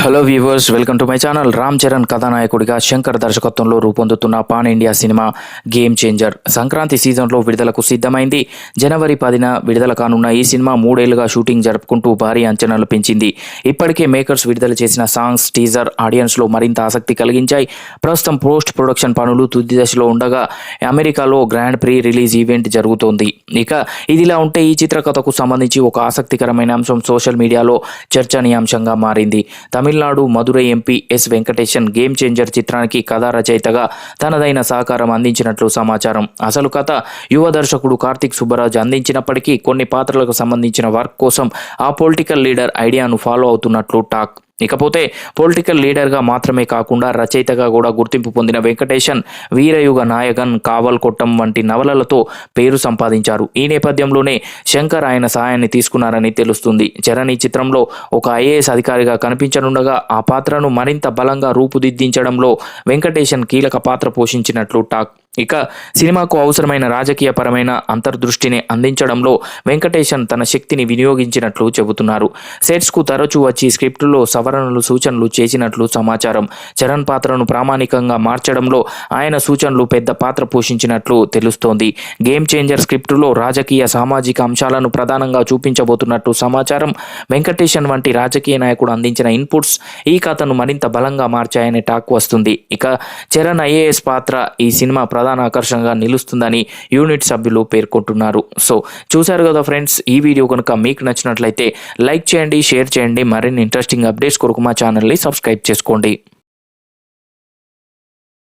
Hello viewers welcome to my channel Ram Charan కథానాయకుడిగా శంకర్ దర్శకత్వంలో రూపొందుతున్న pan India cinema game changer Sankranti సీజన్లో విడుదలకు సిద్ధమైంది జనవరి పదిన విడుదల కానున్న ఈ సినిమా మూడేళ్ళుగా షూటింగ్ జరుపుకుంటూ భారీ అంచనాలు పెంచింది ఇప్పటికే మేకర్స్ విడుదల చేసిన సాంగ్స్ టీజర్ ఆడియన్స్లో మరింత ఆసక్తి కలిగించాయి ప్రస్తుతం పోస్ట్ ప్రొడక్షన్ పనులు తుది దశలో ఉండగా అమెరికాలో గ్రాండ్ ప్రీ రిలీజ్ ఈవెంట్ జరుగుతోంది ఇక ఇదిలా ఉంటే ఈ చిత్రకథకు సంబంధించి ఒక ఆసక్తికరమైన అంశం సోషల్ మీడియాలో చర్చనీయాంశంగా మారింది. Tamil Nadu Madurai MP S Venkatesan game changer చిత్రానికి కథా రచయితగా తనదైన సహకారం అందించినట్లు సమాచారం. అసలు కథ యువ దర్శకుడు కార్తిక్ సుబ్బరాజ్ అందించినప్పటికీ కొన్ని పాత్రలకు సంబంధించిన వర్క్ కోసం ఆ పొలిటికల్ లీడర్ ఐడియాను ఫాలో అవుతున్నట్లు టాక్. ఇకపోతే పొలిటికల్ లీడర్గా మాత్రమే కాకుండా రచయితగా కూడా గుర్తింపు పొందిన వెంకటేశన్ వీరయుగ నాయకన్ కావల్ కొట్టం వంటి నవలలతో పేరు సంపాదించారు. ఈ నేపథ్యంలోనే శంకర్ ఆయన సహాయాన్ని తీసుకున్నారని తెలుస్తుంది. చరణ్ ఈ చిత్రంలో ఒక ఐఏఎస్ అధికారిగా కనిపించనుండగా ఆ పాత్రను మరింత బలంగా రూపుదిద్దించడంలో వెంకటేశన్ కీలక పాత్ర పోషించినట్లు టాక్ ఇక సినిమాకు అవసరమైన రాజకీయ పరమైన అంతర్దృష్టిని అందించడంలో వెంకటేశన్ తన శక్తిని వినియోగించినట్లు చెబుతున్నారు. సెట్స్కు తరచూ వచ్చి స్క్రిప్టులో సవరణలు సూచనలు చేసినట్లు సమాచారం. చరణ్ పాత్రను ప్రామాణికంగా మార్చడంలో ఆయన సూచనలు పెద్ద పాత్ర పోషించినట్లు తెలుస్తోంది. గేమ్ చేంజర్ స్క్రిప్టులో రాజకీయ సామాజిక అంశాలను ప్రధానంగా చూపించబోతున్నట్టు సమాచారం వెంకటేశన్ వంటి రాజకీయ నాయకుడు అందించిన ఇన్పుట్స్ ఈ కథను మరింత బలంగా మార్చాయనే టాక్ వస్తుంది. ఇక చరణ్ ఐఏఎస్ పాత్ర ఈ సినిమా ప్రధాన ఆకర్షణగా నిలుస్తుందని యూనిట్ సభ్యులు పేర్కొంటున్నారు. సో చూశారు కదా ఫ్రెండ్స్ ఈ వీడియో కనుక మీకు నచ్చినట్లయితే లైక్ చేయండి షేర్ చేయండి మరిన్ని ఇంట్రెస్టింగ్ అప్డేట్స్ కొరకు మా ఛానల్ని సబ్స్క్రైబ్ చేసుకోండి.